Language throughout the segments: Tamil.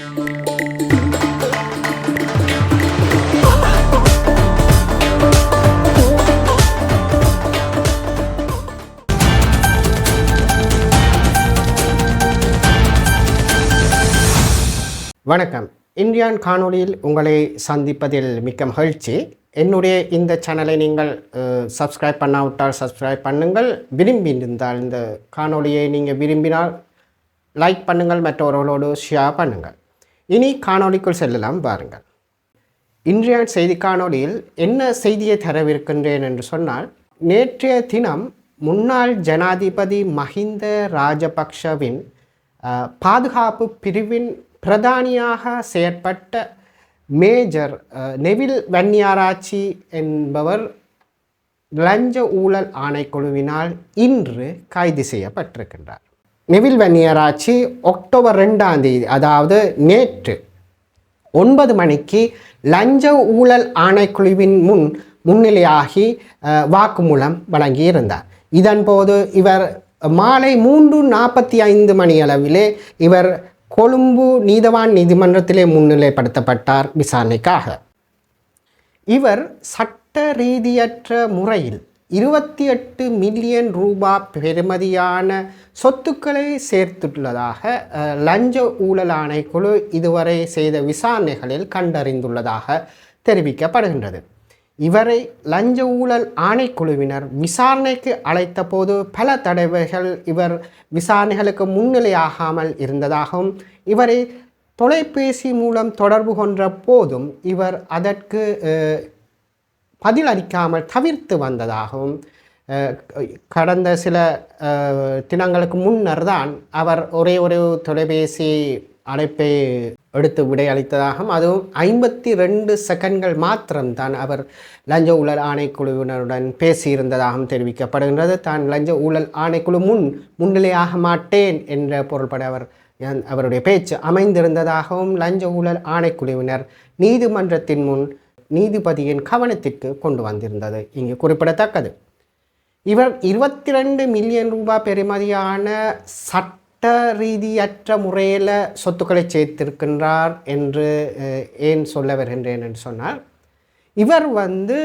வணக்கம். இந்தியான் காணொளியில் உங்களை சந்திப்பதில் மிக்க மகிழ்ச்சி. என்னுடைய இந்த சேனலை நீங்கள் சப்ஸ்கிரைப் பண்ணாவிட்டால் சப்ஸ்கிரைப் பண்ணுங்கள். விரும்பி இருந்தால் இந்த காணொளியை நீங்கள் விரும்பினால் லைக் பண்ணுங்கள் மற்றவர்களோடு ஷேர் பண்ணுங்கள். இனி காணொளிக்குள் செல்லலாம் பாருங்கள் இன்றைய செய்தி காணொளியில் என்ன செய்தியை தரவிருக்கின்றேன் என்று சொன்னால் நேற்றைய தினம் முன்னாள் ஜனாதிபதி மஹிந்த ராஜபக்ஷவின் பாதுகாப்பு பிரிவின் பிரதானியாக செயற்பட்ட மேஜர் நெவில் வன்னியாராச்சி என்பவர் லஞ்ச ஊழல் ஆணைக்குழுவினால் இன்று கைது செய்யப்பட்டிருக்கின்றார். நெவில் வன்னியராட்சி அக்டோபர் ரெண்டாம் தேதி அதாவது நேற்று ஒன்பது மணிக்கு லஞ்ச ஊழல் ஆணைக்குழுவின் முன் முன்னிலையாகி வாக்குமூலம் வழங்கியிருந்தார். இதன்போது இவர் மாலை மூன்று நாற்பத்தி ஐந்து மணி அளவிலே இவர் கொழும்பு நீதவான் நீதிமன்றத்திலே முன்னிலைப்படுத்தப்பட்டார் விசாரணைக்காக. இவர் சட்ட ரீதியற்ற முறையில் இருபத்தி எட்டு மில்லியன் ரூபா பெறுமதியான சொத்துக்களை சேர்த்துள்ளதாக லஞ்ச ஊழல் ஆணைக்குழு இதுவரை செய்த விசாரணைகளில் கண்டறிந்துள்ளதாக தெரிவிக்கப்படுகின்றது. இவரை லஞ்ச ஊழல் ஆணைக்குழுவினர் விசாரணைக்கு அழைத்த போது பல தடவைகள் இவர் விசாரணைகளுக்கு முன்னிலையாகாமல் இருந்ததாகவும் இவரை தொலைபேசி மூலம் தொடர்பு கொன்ற போதும் இவர் அதற்கு பதிலளிக்காமல் தவிர்த்து வந்ததாகவும் கடந்த சில தினங்களுக்கு முன்னர் தான் அவர் ஒரே ஒரு தொலைபேசி அழைப்பை எடுத்து விடையளித்ததாகவும் அதுவும் ஐம்பத்தி ரெண்டு செகண்ட்கள் மாத்திரம்தான் அவர் லஞ்ச ஊழல் ஆணைக்குழுவினருடன் பேசியிருந்ததாகவும் தெரிவிக்கப்படுகின்றது. தான் லஞ்ச ஊழல் ஆணைக்குழு முன் முன்னிலையாக மாட்டேன் என்ற பொருள்பட அவர் அவருடைய பேச்சு அமைந்திருந்ததாகவும் லஞ்ச ஊழல் ஆணைக்குழுவினர் நீதிமன்றத்தின் முன் நீதிபதியின் கவனத்திற்கு கொண்டு வந்திருந்தது. இங்கு குறிப்பிடத்தக்கது. இவர் இருபத்தி ரெண்டு மில்லியன் ரூபாய் பெறுமதியான சட்ட ரீதியற்ற முறையில் சொத்துக்களை சேர்த்திருக்கின்றார் என்று ஏன் சொல்ல வருகின்றேன் என்று சொன்னால் இவர் வந்து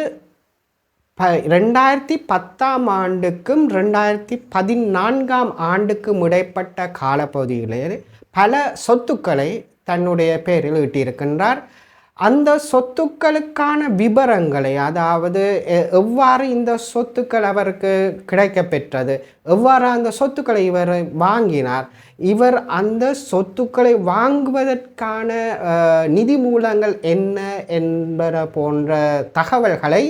ப ரெண்டாயிரத்தி பத்தாம் ஆண்டுக்கும் ரெண்டாயிரத்தி பதினான்காம் ஆண்டுக்கும் இடைப்பட்ட காலப்பகுதியிலே பல சொத்துக்களை தன்னுடைய பேரில் ஈட்டியிருக்கின்றார். அந்த சொத்துக்களுக்கான விபரங்களை அதாவது எவ்வாறு இந்த சொத்துக்கள் அவருக்கு கிடைக்க பெற்றது எவ்வாறு அந்த சொத்துக்களை இவர் வாங்கினார் இவர் அந்த சொத்துக்களை வாங்குவதற்கான நிதி மூலங்கள் என்ன என்பன போன்ற தகவல்களை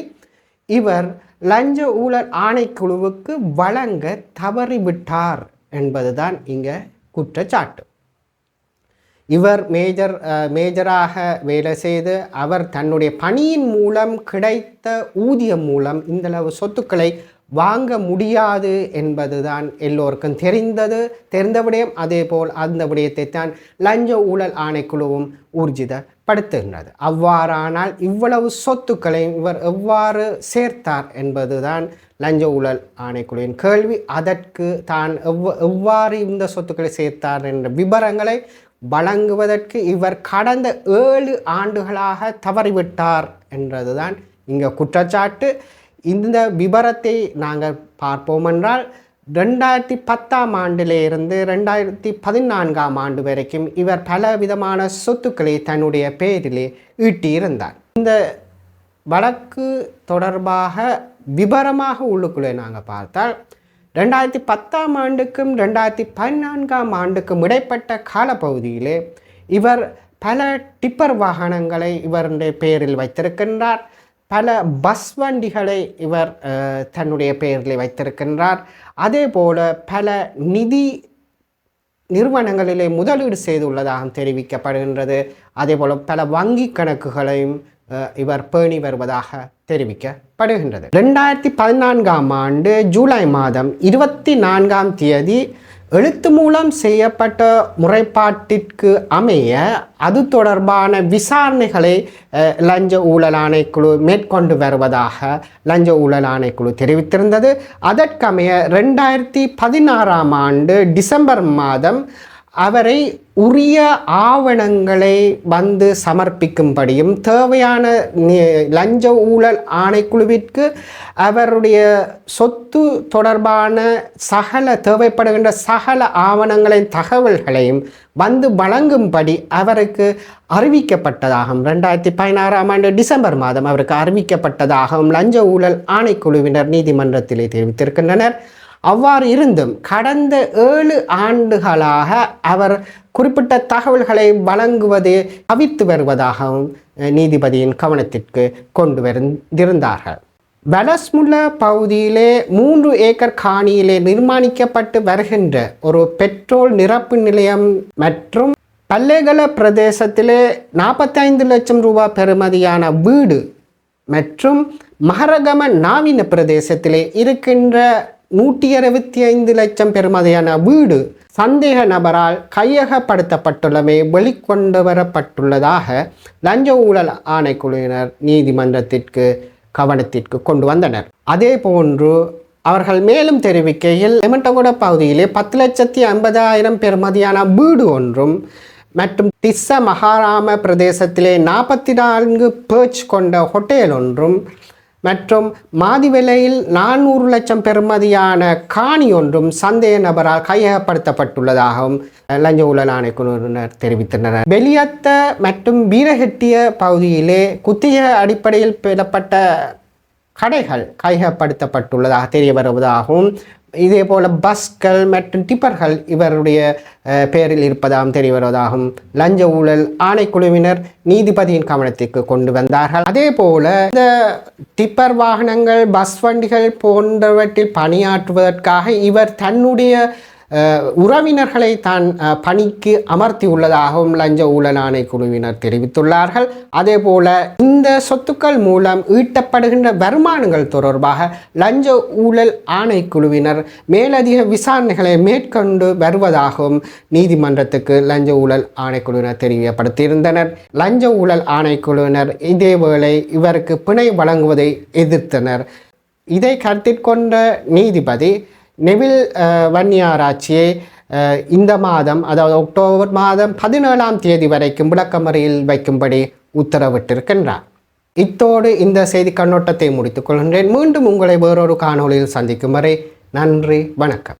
இவர் லஞ்ச ஊழல் ஆணைக்குழுவுக்கு வழங்க தவறிவிட்டார் என்பதுதான் இங்கே குற்றச்சாட்டு. இவர் மேஜர் மேஜராக வேலை செய்து அவர் தன்னுடைய பணியின் மூலம் கிடைத்த ஊதியம் மூலம் இந்தளவு சொத்துக்களை வாங்க முடியாது என்பதுதான் எல்லோருக்கும் தெரிந்தது தெரிந்த விடயம். அதேபோல் அந்த விடயத்தை தான் லஞ்ச ஊழல் ஆணைக்குழுவும் ஊர்ஜிதப்படுத்துகின்றது. அவ்வாறானால் இவ்வளவு சொத்துக்களை இவர் எவ்வாறு சேர்த்தார் என்பதுதான் லஞ்ச ஊழல் ஆணைக்குழுவின் கேள்வி. அதற்கு தான் எவ்வ எவ்வாறு இந்த சொத்துக்களை சேர்த்தார் என்ற விவரங்களை வழங்குவதற்கு இவர் கடந்த ஏழு ஆண்டுகளாக தவறிவிட்டார் என்றதுதான் இங்கே குற்றச்சாட்டு. இந்த விபரத்தை நாங்கள் பார்ப்போம் என்றால் ரெண்டாயிரத்தி பத்தாம் ஆண்டிலிருந்து ரெண்டாயிரத்தி பதினான்காம் ஆண்டு வரைக்கும் இவர் பல விதமான சொத்துக்களை தன்னுடைய பெயரிலே ஈட்டியிருந்தார். இந்த வழக்கு தொடர்பாக விபரமாக உள்ளுக்குள்ளே நாங்கள் பார்த்தால் ரெண்டாயிரத்தி பத்தாம் ஆண்டுக்கும் ரெண்டாயிரத்தி பதினான்காம் ஆண்டுக்கும் இடைப்பட்ட காலப்பகுதியிலே இவர் பல டிப்பர் வாகனங்களை இவருடைய பெயரில் வைத்திருக்கின்றார். பல பஸ் வண்டிகளை இவர் தன்னுடைய பெயரில் வைத்திருக்கின்றார். அதே போல பல நிதி நிறுவனங்களிலே முதலீடு செய்துள்ளதாக தெரிவிக்கப்படுகின்றது. அதே போல் பல வங்கி கணக்குகளையும் இவர் பேணி வருவதாக தெரிவிக்கப்படுகின்றது. ரெண்டாயிரத்தி பதினான்காம் ஆண்டு ஜூலை மாதம் இருபத்தி நான்காம் தேதி எழுத்து மூலம் செய்யப்பட்ட முறைப்பாட்டிற்கு அமைய அது தொடர்பான விசாரணைகளை லஞ்ச ஊழல் ஆணைக்குழு மேற்கொண்டு வருவதாக லஞ்ச ஊழல் ஆணைக்குழு தெரிவித்திருந்தது. அதற்கமைய ரெண்டாயிரத்தி பதினாறாம் ஆண்டு டிசம்பர் மாதம் அவரை உரிய ஆவணங்களை வந்து சமர்ப்பிக்கும்படியும் தேவையான லஞ்ச ஊழல் ஆணைக்குழுவிற்கு அவருடைய சொத்து தொடர்பான சகல தேவைப்படுகின்ற சகல ஆவணங்களின் தகவல்களையும் வந்து வழங்கும்படி அவருக்கு அறிவிக்கப்பட்டதாகவும் ரெண்டாயிரத்தி பதினாறாம் ஆண்டு டிசம்பர் மாதம் அவருக்கு அறிவிக்கப்பட்டதாகவும் லஞ்ச ஊழல் ஆணைக்குழுவினர் நீதிமன்றத்திலே தெரிவித்திருக்கின்றனர். அவ்வாறு இருந்தும் கடந்த ஏழு ஆண்டுகளாக அவர் குறிப்பிட்ட தகவல்களை வழங்குவதை தவித்து வருவதாகவும் நீதிபதியின் கவனத்திற்கு கொண்டு வந்திருந்தார்கள். வலஸ்முல்ல பகுதியிலே மூன்று ஏக்கர் காணியிலே நிர்மாணிக்கப்பட்டு வருகின்ற ஒரு பெட்ரோல் நிரப்பு நிலையம் மற்றும் பல்லேகல பிரதேசத்திலே நாற்பத்தைந்து லட்சம் ரூபாய் பெறுமதியான வீடு மற்றும் மகரகம நாவின பிரதேசத்திலே இருக்கின்ற நூற்றி அறுபத்தி ஐந்து லட்சம் பெறுமதியான வீடு சந்தேக நபரால் கையகப்படுத்தப்பட்டுள்ளமை வெளிக்கொண்டு வரப்பட்டுள்ளதாக லஞ்ச ஊழல் ஆணைக்குழுவினர் நீதிமன்றத்திற்கு கவனத்திற்கு கொண்டு வந்தனர். அதே போன்று அவர்கள் மேலும் தெரிவிக்கையில் எமட்டகுட பகுதியிலே பத்து லட்சத்தி ஐம்பதாயிரம் பெறுமதியான வீடு ஒன்றும் மற்றும் திஸ்ஸ மகாராம பிரதேசத்திலே நாற்பத்தி நான்கு பேர்ச் கொண்ட ஹோட்டல் ஒன்றும் மற்றும் மாதிவிலையில் நானூறு லட்சம் பெறுமதியான காணி ஒன்றும் சந்தேக நபரால் கையகப்படுத்தப்பட்டுள்ளதாகவும் லஞ்ச ஊழல் ஆணைக்குழுவினர் தெரிவித்தனர் வெளியத்த மற்றும் வீரகெட்டிய பகுதியிலே குத்திய அடிப்படையில் பெறப்பட்ட கடைகள் கையகப்படுத்தப்பட்டுள்ளதாக தெரிய வருவதாகவும் இதே போல் பஸ்கள் மற்றும் டிப்பர்கள் இவருடைய பெயரில் இருப்பதாகவும் தெரிய வருவதாகவும் லஞ்ச ஊழல் ஆணைக்குழுவினர் நீதிபதியின் கவனத்திற்கு கொண்டு வந்தார்கள். அதே போல இந்த டிப்பர் வாகனங்கள் பஸ் வண்டிகள் போன்றவற்றில் பணியாற்றுவதற்காக இவர் தன்னுடைய உறவினர்களை தான் பணிக்கு பணிக்கு அமர்த்தியுள்ளதாகவும் லஞ்ச ஊழல் ஆணைக்குழுவினர் தெரிவித்துள்ளார்கள். அதே போல இந்த சொத்துக்கள் மூலம் ஈட்டப்படுகின்ற வருமானங்கள் தொடர்பாக லஞ்ச ஊழல் ஆணைக்குழுவினர் மேலதிக விசாரணைகளை மேற்கொண்டு வருவதாகவும் நீதிமன்றத்துக்கு லஞ்ச ஊழல் ஆணைக்குழுவினர் தெரியப்படுத்தியிருந்தனர் லஞ்ச ஊழல் ஆணைக்குழுவினர் இதேவேளை இவருக்கு பிணை வழங்குவதை எதிர்த்தனர். இதை கருத்தில் கொண்ட நீதிபதி நெவில் அஹ், வன்னியாராட்சியை இந்த மாதம் அதாவது அக்டோபர் மாதம் பதினேழாம் தேதி வரைக்கும் விளக்கமறையில் வைக்கும்படி உத்தரவிட்டிருக்கின்றார். இத்தோடு இந்த செய்தி கண்ணோட்டத்தை முடித்துக் கொள்கின்றேன். மீண்டும் உங்களை வேறொரு காணொளியில் சந்திக்கும் வரை நன்றி வணக்கம்.